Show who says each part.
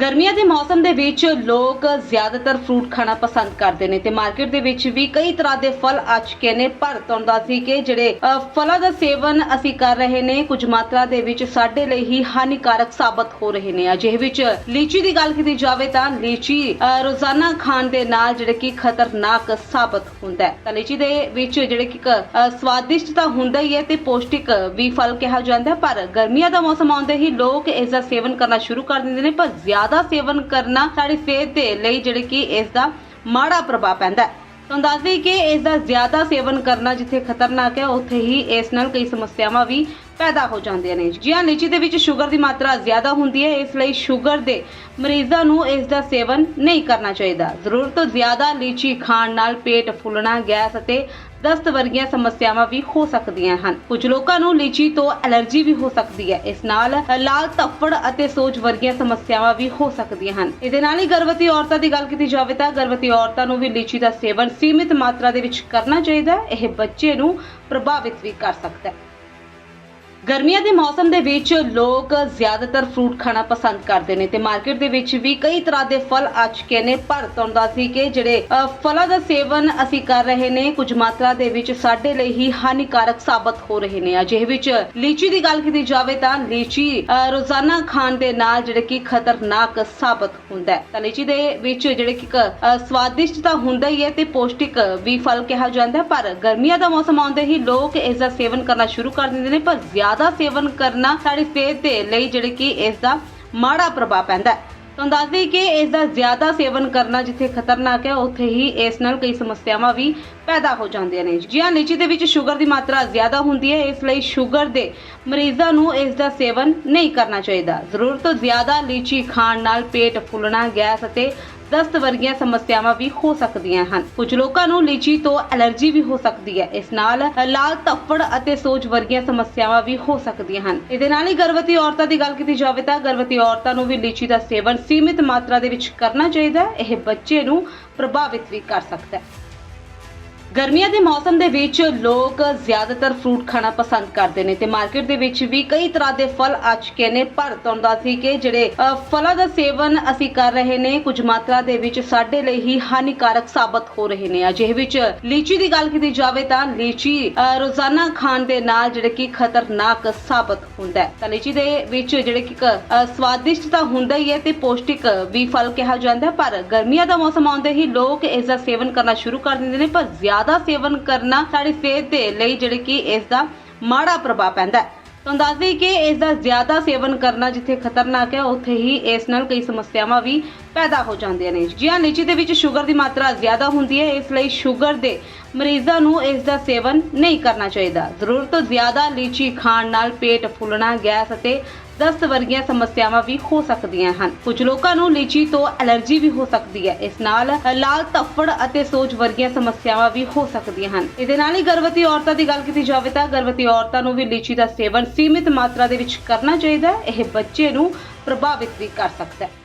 Speaker 1: ਗਰਮੀਆਂ ਦੇ ਮੌਸਮ ਦੇ ਵਿੱਚ ਲੋਕ ਜ਼ਿਆਦਾਤਰ ਫਰੂਟ ਖਾਣਾ ਪਸੰਦ ਕਰਦੇ ਨੇ ਤੇ ਮਾਰਕੀਟ ਦੇ ਵਿੱਚ ਵੀ ਕਈ ਤਰ੍ਹਾਂ ਦੇ ਫਲ ਆ ਚੁੱਕੇ ਨੇ। ਪਰ ਤੁਹਾਨੂੰ ਦੱਸ ਕਿ ਜਿਹੜੇ ਅ, ਫਲਾਂ ਦਾ ਸੇਵਨ ਅਸੀਂ ਕਰ ਰਹੇ ਨੇ ਕੁਝ ਮਾਤਰਾ ਦੇ ਵਿੱਚ ਸਾਡੇ ਲਈ ਹੀ ਹਾਨੀਕਾਰਕ ਸਾਬਤ ਹੋ ਰਹੇ ਨੇ। ਅਜਿਹੇ ਵਿੱਚ ਲੀਚੀ ਦੀ ਗੱਲ ਕੀਤੀ ਜਾਵੇ ਤਾਂ ਲੀਚੀ ਅ, ਰੋਜ਼ਾਨਾ ਖਾਣ ਦੇ ਨਾਲ ਜਿਹੜੇ ਕਿ ਖਤਰਨਾਕ ਸਾਬਤ ਹੁੰਦਾ ਹੈ। ਤਾਂ ਲੀਚੀ ਦੇ ਵਿੱਚ ਜਿਹੜੇ ਕਿ ਇੱਕ, ਅ, ਸਵਾਦਿਸ਼ਟ ਤਾਂ ਹੁੰਦਾ ਹੀ ਹੈ ਤੇ ਪੌਸ਼ਟਿਕ ਵੀ ਫਲ ਕਿਹਾ ਜਾਂਦਾ ਹੈ। ਪਰ ਗਰਮੀਆਂ ਦਾ ਮੌਸਮ ਆਉਂਦੇ ਹੀ ਲੋਕ ਇਸ ਦਾ ਸੇਵਨ ਕਰਨਾ ਸ਼ੁਰੂ ਕਰ ਦਿੰਦੇ ਨੇ ਪਰ ਜ਼ਿਆਦਾ ਸੇਵਨ ਕਰਨਾ ਸਾਡੀ ਸਿਹਤ ਦੇ ਲਈ ਜਿਹੜੇ ਕਿ ਇਸ ਦਾ ਮਾੜਾ ਪ੍ਰਭਾਵ ਪੈਂਦਾ ਹੈ। ਤੁਹਾਨੂੰ ਦੱਸ ਦਈਏ ਕਿ ਇਸ ਦਾ ਜ਼ਿਆਦਾ ਸੇਵਨ ਕਰਨਾ ਜਿੱਥੇ ਖਤਰਨਾਕ ਹੈ, ਉੱਥੇ ਹੀ ਇਸ ਨਾਲ ਕਈ ਸਮੱਸਿਆਵਾਂ ਵੀ ਪੈਦਾ ਹੋ ਜਾਂਦੀਆਂ ਨੇ। ਜੀ ਲੀਚੀ ਦੇ ਵਿੱਚ ਸ਼ੂਗਰ ਦੀ ਮਾਤਰਾ ਜ਼ਿਆਦਾ ਹੁੰਦੀ ਹੈ, ਇਸ ਲਈ ਸ਼ੂਗਰ ਦੇ ਮਰੀਜ਼ਾਂ ਨੂੰ ਇਸ ਦਾ ਸੇਵਨ ਨਹੀਂ ਕਰਨਾ ਚਾਹੀਦਾ। ਜ਼ਰੂਰਤ ਤੋਂ ਜ਼ਿਆਦਾ ਲੀਚੀ ਖਾਣ ਨਾਲ ਪੇਟ ਫੁੱਲਣਾ, ਗੈਸ ਅਤੇ ਦਸਤ ਵਰਗੀਆਂ ਸਮੱਸਿਆਵਾਂ ਵੀ ਹੋ ਸਕਦੀਆਂ ਹਨ। ਕੁਝ ਲੋਕਾਂ ਨੂੰ ਲੀਚੀ ਤੋਂ ਐਲਰਜੀ ਵੀ ਹੋ ਸਕਦੀ ਹੈ। ਇਸ ਨਾਲ ਲਾਲ ਧੱਫੜ ਅਤੇ ਸੋਜ ਵਰਗੀਆਂ ਸਮੱਸਿਆਵਾਂ ਵੀ ਹੋ ਸਕਦੀਆਂ ਹਨ। ਇਹਦੇ ਨਾਲ ਹੀ ਗਰਭਵਤੀ ਔਰਤਾਂ ਦੀ ਗੱਲ ਕੀਤੀ ਜਾਵੇ ਤਾਂ ਗਰਭਵਤੀ ਔਰਤਾਂ ਨੂੰ ਵੀ ਲੀਚੀ ਦਾ ਸੇਵਨ ਸੀਮਿਤ ਮਾਤਰਾ ਦੇ ਵਿੱਚ ਕਰਨਾ ਚਾਹੀਦਾ। ਹੈ ਇਹ ਬੱਚੇ ਨੂੰ ਪ੍ਰਭਾਵਿਤ ਵੀ ਕਰ ਸਕਦਾ ਹੈ। ਗਰਮੀਆਂ ਦੇ ਮੌਸਮ ਦੇ ਵਿੱਚ ਲੋਕ ਜ਼ਿਆਦਾਤਰ ਫਰੂਟ ਖਾਣਾ ਪਸੰਦ ਕਰਦੇ ਨੇ ਤੇ ਮਾਰਕੀਟ ਦੇ ਵਿੱਚ ਵੀ ਕਈ ਤਰ੍ਹਾਂ ਦੇ ਫਲ ਆ ਚੁੱਕੇ ਨੇ। ਪਰ ਤੁਹਾਨੂੰ ਦੱਸ ਦਈਏ ਕਿ ਜਿਹੜੇ ਅ, ਫਲਾਂ ਦਾ ਸੇਵਨ ਅਸੀਂ ਕਰ ਰਹੇ ਨੇ ਕੁਝ ਮਾਤਰਾ ਦੇ ਵਿੱਚ ਸਾਡੇ ਲਈ ਹੀ ਹਾਨੀਕਾਰਕ ਸਾਬਤ ਹੋ ਰਹੇ ਨੇ। ਅਜਿਹੇ ਵਿੱਚ ਲੀਚੀ ਦੀ ਗੱਲ ਕੀਤੀ ਜਾਵੇ ਤਾਂ ਲੀਚੀ ਅ, ਰੋਜ਼ਾਨਾ ਖਾਣ ਦੇ ਨਾਲ ਜਿਹੜੇ ਕਿ ਖਤਰਨਾਕ ਸਾਬਤ ਹੁੰਦਾ ਹੈ। ਤਾਂ ਲੀਚੀ ਦੇ ਵਿੱਚ ਜਿਹੜੇ ਕਿ ਇੱਕ, ਅ, ਸਵਾਦਿਸ਼ਟ ਤਾਂ ਹੁੰਦਾ ਹੀ ਹੈ ਤੇ ਪੌਸ਼ਟਿਕ ਵੀ ਫਲ ਕਿਹਾ ਜਾਂਦਾ ਹੈ। ਪਰ ਗਰਮੀਆਂ ਦਾ ਮੌਸਮ ਆਉਂਦੇ ਹੀ ਲੋਕ ਇਸ ਦਾ ਸੇਵਨ ਕਰਨਾ ਸ਼ੁਰੂ ਕਰ ਦਿੰਦੇ ਨੇ ਪਰ ਜ਼ਿਆਦਾ ਸੇਵਨ ਕਰਨਾ ਸਾਡੀ ਸਿਹਤ ਦੇ ਲਈ ਜਿਹੜੇ ਕਿ ਇਸ ਦਾ ਮਾੜਾ ਪ੍ਰਭਾਵ ਪੈਂਦਾ ਹੈ। ਤੁਹਾਨੂੰ ਦੱਸ ਦਈਏ ਕਿ ਇਸ ਦਾ ਜ਼ਿਆਦਾ ਸੇਵਨ ਕਰਨਾ ਜਿੱਥੇ ਖਤਰਨਾਕ ਹੈ, ਉੱਥੇ ਹੀ ਇਸ ਨਾਲ ਕਈ ਸਮੱਸਿਆਵਾਂ ਵੀ ਪੈਦਾ ਹੋ ਜਾਂਦੀਆਂ ਨੇ। ਜੀ ਲੀਚੀ ਦੇ ਵਿੱਚ ਸ਼ੂਗਰ ਦੀ ਮਾਤਰਾ ਜ਼ਿਆਦਾ ਹੁੰਦੀ ਹੈ, ਇਸ ਲਈ ਸ਼ੂਗਰ ਦੇ ਮਰੀਜ਼ਾਂ ਨੂੰ ਇਸ ਦਾ ਸੇਵਨ ਨਹੀਂ ਕਰਨਾ ਚਾਹੀਦਾ। ਜ਼ਰੂਰਤ ਤੋਂ ਜ਼ਿਆਦਾ ਲੀਚੀ ਖਾਣ ਨਾਲ ਪੇਟ ਫੁੱਲਣਾ, ਗੈਸ ਅਤੇ ਦਸਤ ਵਰਗੀਆਂ ਸਮੱਸਿਆਵਾਂ ਵੀ ਹੋ ਸਕਦੀਆਂ ਹਨ। ਕੁਝ ਲੋਕਾਂ ਨੂੰ ਲੀਚੀ ਤੋਂ ਐਲਰਜੀ ਵੀ ਹੋ ਸਕਦੀ ਹੈ। ਇਸ ਨਾਲ ਲਾਲ ਧੱਫੜ ਅਤੇ ਸੋਜ ਵਰਗੀਆਂ ਸਮੱਸਿਆਵਾਂ ਵੀ ਹੋ ਸਕਦੀਆਂ ਹਨ। ਇਹਦੇ ਨਾਲ ਹੀ ਗਰਭਵਤੀ ਔਰਤਾਂ ਦੀ ਗੱਲ ਕੀਤੀ ਜਾਵੇ ਤਾਂ ਗਰਭਵਤੀ ਔਰਤਾਂ ਨੂੰ ਵੀ ਲੀਚੀ ਦਾ ਸੇਵਨ ਸੀਮਿਤ ਮਾਤਰਾ ਦੇ ਵਿੱਚ ਕਰਨਾ ਚਾਹੀਦਾ ਹੈ। ਇਹ ਬੱਚੇ ਨੂੰ ਪ੍ਰਭਾਵਿਤ ਵੀ ਕਰ ਸਕਦਾ ਹੈ। ਗਰਮੀਆਂ ਦੇ ਮੌਸਮ ਦੇ ਵਿੱਚ ਲੋਕ ਜ਼ਿਆਦਾਤਰ ਫਰੂਟ ਖਾਣਾ ਪਸੰਦ ਕਰਦੇ ਨੇ ਤੇ ਮਾਰਕੀਟ ਦੇ ਵਿੱਚ ਵੀ ਕਈ ਤਰ੍ਹਾਂ ਦੇ ਫਲ ਆ ਚੁੱਕੇ ਨੇ। ਪਰ ਤੁਹਾਨੂੰ ਦੱਸ ਕਿ ਜਿਹੜੇ ਅ, ਫਲਾਂ ਦਾ ਸੇਵਨ ਅਸੀਂ ਕਰ ਰਹੇ ਨੇ ਕੁਝ ਮਾਤਰਾ ਦੇ ਵਿੱਚ ਸਾਡੇ ਲਈ ਹੀ ਹਾਨੀਕਾਰਕ ਸਾਬਤ ਹੋ ਰਹੇ ਨੇ। ਅਜਿਹੇ ਵਿੱਚ ਲੀਚੀ ਦੀ ਗੱਲ ਕੀਤੀ ਜਾਵੇ ਤਾਂ ਲੀਚੀ ਅ, ਰੋਜ਼ਾਨਾ ਖਾਣ ਦੇ ਨਾਲ ਜਿਹੜੇ ਕਿ ਖਤਰਨਾਕ ਸਾਬਤ ਹੁੰਦਾ ਹੈ। ਤਾਂ ਲੀਚੀ ਦੇ ਵਿੱਚ ਜਿਹੜੇ ਕਿ ਇੱਕ, ਅ, ਸਵਾਦਿਸ਼ਟ ਤਾਂ ਹੁੰਦਾ ਹੀ ਹੈ ਤੇ ਪੌਸ਼ਟਿਕ ਵੀ ਫਲ ਕਿਹਾ ਜਾਂਦਾ ਹੈ। ਪਰ ਗਰਮੀਆਂ ਦਾ ਮੌਸਮ ਆਉਂਦੇ ਹੀ ਲੋਕ ਇਸ ਦਾ ਸੇਵਨ ਕਰਨਾ ਸ਼ੁਰੂ ਕਰ ਦਿੰਦੇ ਨੇ ਪਰ ਜ਼ਿਆਦਾ ਸੇਵਨ ਕਰਨਾ ਸਾਡੀ ਸਿਹਤ ਦੇ ਲਈ ਜਿਹੜੇ ਕਿ ਇਸ ਦਾ ਮਾੜਾ ਪ੍ਰਭਾਵ ਪੈਂਦਾ ਹੈ। ਤੁਹਾਨੂੰ ਦੱਸ ਦਈਏ ਕਿ ਇਸ ਦਾ ਜ਼ਿਆਦਾ ਸੇਵਨ ਕਰਨਾ ਜਿੱਥੇ ਖਤਰਨਾਕ ਹੈ, ਉੱਥੇ ਹੀ ਇਸ ਨਾਲ ਕਈ ਸਮੱਸਿਆਵਾਂ ਵੀ ਪੈਦਾ ਹੋ ਜਾਂਦੀਆਂ ਨੇ। ਜੀ ਹਾਂ ਲੀਚੀ ਦੇ ਵਿੱਚ ਸ਼ੂਗਰ ਦੀ ਮਾਤਰਾ ਜ਼ਿਆਦਾ ਹੁੰਦੀ ਹੈ, ਇਸ ਲਈ ਸ਼ੂਗਰ ਦੇ ਮਰੀਜ਼ਾਂ ਨੂੰ ਇਸ ਦਾ ਸੇਵਨ ਨਹੀਂ ਕਰਨਾ ਚਾਹੀਦਾ। ਜ਼ਰੂਰਤ ਤੋਂ ਜ਼ਿਆਦਾ ਲੀਚੀ ਖਾਣ ਨਾਲ ਪੇਟ ਫੁੱਲਣਾ, ਗੈਸ ਅਤੇ ਦਸਤ ਵਰਗੀਆਂ ਸਮੱਸਿਆਵਾਂ ਵੀ ਹੋ ਸਕਦੀਆਂ ਹਨ। ਕੁਝ ਲੋਕਾਂ ਨੂੰ ਲੀਚੀ ਤੋਂ ਐਲਰਜੀ ਵੀ ਹੋ ਸਕਦੀ ਹੈ। ਇਸ ਨਾਲ ਲਾਲ ਧੱਫੜ ਅਤੇ ਸੋਜ ਵਰਗੀਆਂ ਸਮੱਸਿਆਵਾਂ ਵੀ ਹੋ ਸਕਦੀਆਂ ਹਨ। ਇਹਦੇ ਨਾਲ ਹੀ ਗਰਭਵਤੀ ਔਰਤਾਂ ਦੀ ਗੱਲ ਕੀਤੀ ਜਾਵੇ ਤਾਂ ਗਰਭਵਤੀ ਔਰਤਾਂ ਨੂੰ ਵੀ ਲੀਚੀ ਦਾ ਸੇਵਨ ਸੀਮਿਤ ਮਾਤਰਾ ਦੇ ਵਿੱਚ ਕਰਨਾ ਚਾਹੀਦਾ ਹੈ। ਇਹ ਬੱਚੇ ਨੂੰ ਪ੍ਰਭਾਵਿਤ ਵੀ ਕਰ ਸਕਦਾ ਹੈ।